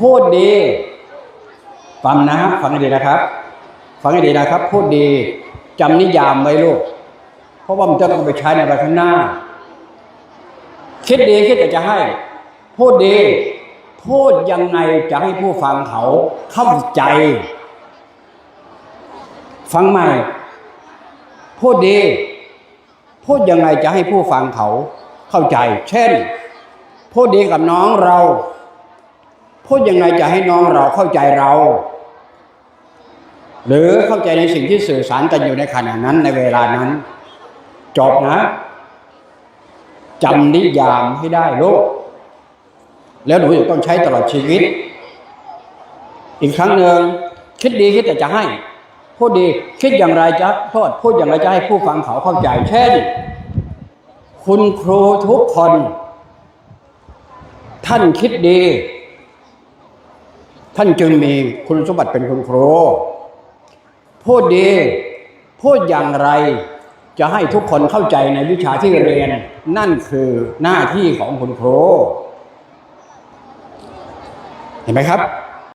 พูดดี ฟังนะฟังให้ดีนะครับ ฟังให้ดีนะครับ พูดดีจำนิยามไว้ลูก เพราะว่ามันจะต้องไปใช้ในวันข้างหน้า คิดดีคิดแต่จะให้ พูดดี พูดยังไงจะให้ผู้ฟังเขาเข้าใจ ฟังใหม่ พูดดี พูดยังไงจะให้ผู้ฟังเขาเข้าใจ เช่น พูดดีกับน้องเรา พูดยังไงจะให้น้องเราเข้าใจเรา หรือเข้าใจในสิ่งที่สื่อสารกันอยู่ในขณะนั้นในเวลานั้น จบนะจำนิยามให้ได้ลูกแล้วหนูจะต้องใช้ตลอดชีวิต อีกครั้งหนึ่งคิดดีคิดแต่จะให้พูดดีคิดอย่างไรจะโทษพูดอย่างไรจะให้ผู้ฟังเขาเข้าใจ เช่น คุณครูทุกคน ท่านคิดดี ท่านจึงมีคุณสมบัติเป็นคุณครู พูดดี พูดอย่างไร จะให้ทุกคนเข้าใจในวิชาที่เรียน นั่นคือหน้าที่ของคุณครู เห็นไหมครับ